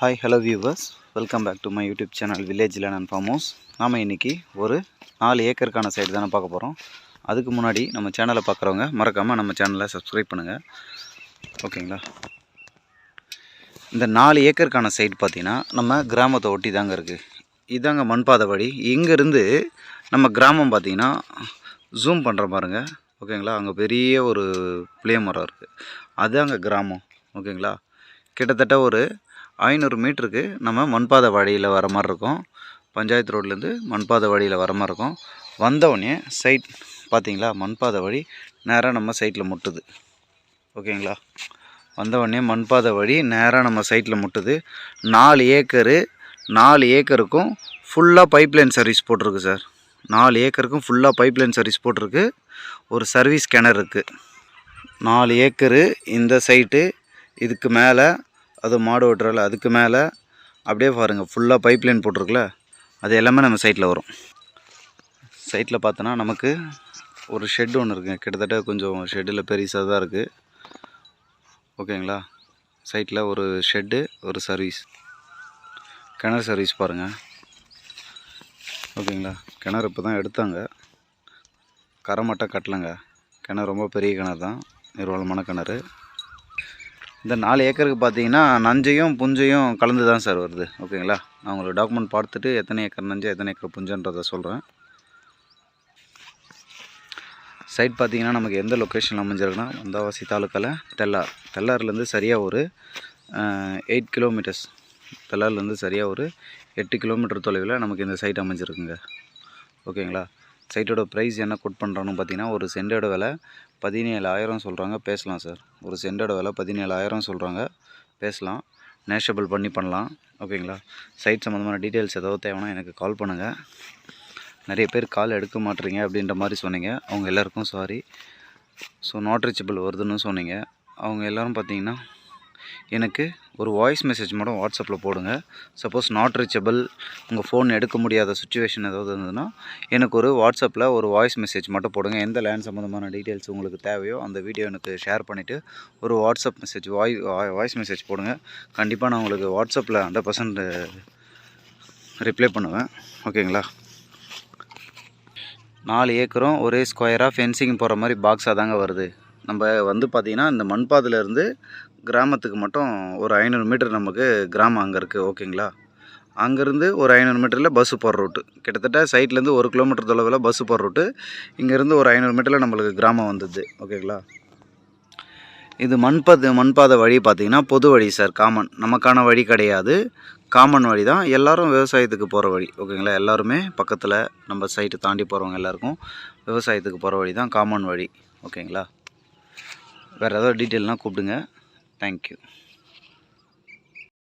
Hi hello viewers welcome back to my YouTube channel வில்லேஜில் நான் farm house நாம் இன்றைக்கி ஒரு நாலு ஏக்கருக்கான சைடு தானே பார்க்க போகிறோம் அதுக்கு முன்னாடி நம்ம சேனலை பார்க்குறவங்க மறக்காமல் நம்ம சேனலை சப்ஸ்கிரைப் பண்ணுங்கள் ஓகேங்களா இந்த நாலு ஏக்கருக்கான சைடு பார்த்தீங்கன்னா நம்ம கிராமத்தை ஒட்டி தாங்க இருக்குது இதாங்க மண்பாதை வழி. இங்கேருந்து நம்ம கிராமம் பார்த்தீங்கன்னா ஜூம் பண்ணுற பாருங்க. ஓகேங்களா அங்கே பெரிய ஒரு புளிய மரம் இருக்குது அதுதாங்க கிராமம். ஓகேங்களா கிட்டத்தட்ட ஒரு ஐநூறு மீட்டருக்கு நம்ம மண்பாதை வழியில் வர மாதிரி இருக்கும். பஞ்சாயத்து ரோட்லேருந்து மண்பாதை வழியில் வர மாதிரி இருக்கும். வந்தவுடனே சைட் பார்த்தீங்களா மண்பாதை வழி நேராக நம்ம சைட்டில் முட்டுது. ஓகேங்களா? வந்தவுடனே மண்பாதை வழி நேராக நம்ம சைட்டில் முட்டுது. நாலு ஏக்கரு நாலு ஏக்கருக்கும் ஃபுல்லாக பைப்லைன் சர்வீஸ் போட்டிருக்கு சார் நாலு ஏக்கருக்கும் ஃபுல்லாக பைப்லைன் சர்வீஸ் போட்டிருக்கு. ஒரு சர்வீஸ் கிணறு இருக்குது நாலு ஏக்கரு இந்த சைட்டு இதுக்கு மேலே அது மாடு ஓட்டுறல அதுக்கு மேலே அப்படியே பாருங்கள் ஃபுல்லாக பைப் லைன் போட்டிருக்குல அது எல்லாமே நம்ம சைட்டில் வரும். சைட்டில் பார்த்தோன்னா நமக்கு ஒரு ஷெட் ஒன்று இருக்குங்க கிட்டத்தட்ட கொஞ்சம் ஷெட்டில் பெருசாக தான் இருக்குது ஓகேங்களா சைட்டில் ஒரு ஷெட்டு ஒரு சர்வீஸ் கிணறு சர்வீஸ் பாருங்கள் ஓகேங்களா கிணறு இப்போ தான் எடுத்தாங்க. கரை மட்டும் கட்டலைங்க. கிணறு ரொம்ப பெரிய கிணறு தான். நிர்வாணமான கிணறு. இந்த நாலு ஏக்கருக்கு பார்த்தீங்கன்னா நஞ்சையும் புஞ்சையும் கலந்து தான் சார் வருது. ஓகேங்களா? நான் உங்களுக்கு டாக்குமெண்ட் பார்த்துட்டு எத்தனை ஏக்கர் நஞ்சு எத்தனை ஏக்கர் புஞ்சன்றதை சொல்கிறேன் சைட் பார்த்தீங்கன்னா நமக்கு எந்த லொக்கேஷனில் அமைஞ்சிருக்குன்னா வந்தாவாசி தாலுக்காவில் தெல்லார். தெல்லார்லேருந்து சரியாக ஒரு எயிட் கிலோமீட்டர்ஸ் தெல்லார்லேருந்து சரியாக ஒரு எட்டு கிலோமீட்டர் தொலைவில் நமக்கு இந்த சைட் அமைஞ்சிருக்குங்க. ஓகேங்களா? சைட்டோட ப்ரைஸ் என்ன கோட் பண்ணுறான்னு பார்த்தீங்கன்னா ஒரு சென்டோட விலை பதினேழாயிரம் சொல்கிறாங்க பேசலாம் சார் ஒரு சென்டோட விலை பதினேழாயிரம் சொல்கிறாங்க பேசலாம். நேஷபிள் பண்ணி பண்ணலாம். ஓகேங்களா சைட் சம்மந்தமான டீட்டெயில்ஸ் ஏதாவது தேவைன்னா எனக்கு கால் பண்ணுங்கள் நிறைய பேர் கால் எடுக்க மாட்டுறீங்க அப்படின்ற மாதிரி சொன்னீங்க. அவங்க எல்லாருக்கும் சாரி ஸோ நாட் ரீச்சபிள் வருதுன்னு சொன்னீங்க. அவங்க எல்லோரும் பார்த்தீங்கன்னா எனக்கு ஒரு வாய்ஸ் மெசேஜ் மட்டும் வாட்ஸ்அப்பில் போடுங்க. சப்போஸ் நாட் ரீச்சபிள் உங்கள் ஃபோன் எடுக்க முடியாத சுச்சுவேஷன் ஏதாவது இருந்ததுன்னா எனக்கு ஒரு வாட்ஸ்அப்பில் ஒரு வாய்ஸ் மெசேஜ் மட்டும் போடுங்க. எந்த லேண்ட் சம்மந்தமான டீட்டெயில்ஸ் உங்களுக்கு தேவையோ அந்த வீடியோ எனக்கு ஷேர் பண்ணிவிட்டு ஒரு வாட்ஸ்அப் மெசேஜ் வாய் வாய்ஸ் மெசேஜ் போடுங்க. கண்டிப்பாக நான் உங்களுக்கு வாட்ஸ்அப்பில் ஹண்ட்ரட் பர்சன்ட் ரிப்ளை பண்ணுவேன். ஓகேங்களா நாலு ஏக்கரும் ஒரே ஸ்கொயராக ஃபென்சிங் போகிற மாதிரி பாக்ஸாக தாங்க வருது. நம்ம வந்து பார்த்திங்கன்னா இந்த மண்பாதிலேருந்து கிராமத்துக்கு மட்டும் ஒரு ஐநூறு மீட்டர் நமக்கு கிராமம் அங்கே இருக்குது ஓகேங்களா? அங்கேருந்து ஒரு ஐநூறு மீட்டரில் பஸ்ஸு போகிற ரூட்டு கிட்டத்தட்ட சைட்லேருந்து ஒரு கிலோமீட்டர் தொலைவில் பஸ்ஸு போகிற ரூட்டு இங்கேருந்து ஒரு ஐநூறு மீட்டரில் நம்மளுக்கு கிராமம் வந்தது ஓகேங்களா? இது மண்பாதை மண்பாதை வழி பார்த்திங்கன்னா பொது வழி சார் காமன் நமக்கான வழி கிடையாது. காமன் வழி தான். எல்லோரும் விவசாயத்துக்கு போகிற வழி ஓகேங்களா? எல்லாருமே பக்கத்தில் நம்ம சைட்டு தாண்டி போகிறவங்க எல்லாருக்கும் விவசாயத்துக்கு போகிற வழி தான் காமன் வழி ஓகேங்களா? வேறு ஏதாவது டீட்டெயில்னால் கூப்பிடுங்க. தேங்க்யூ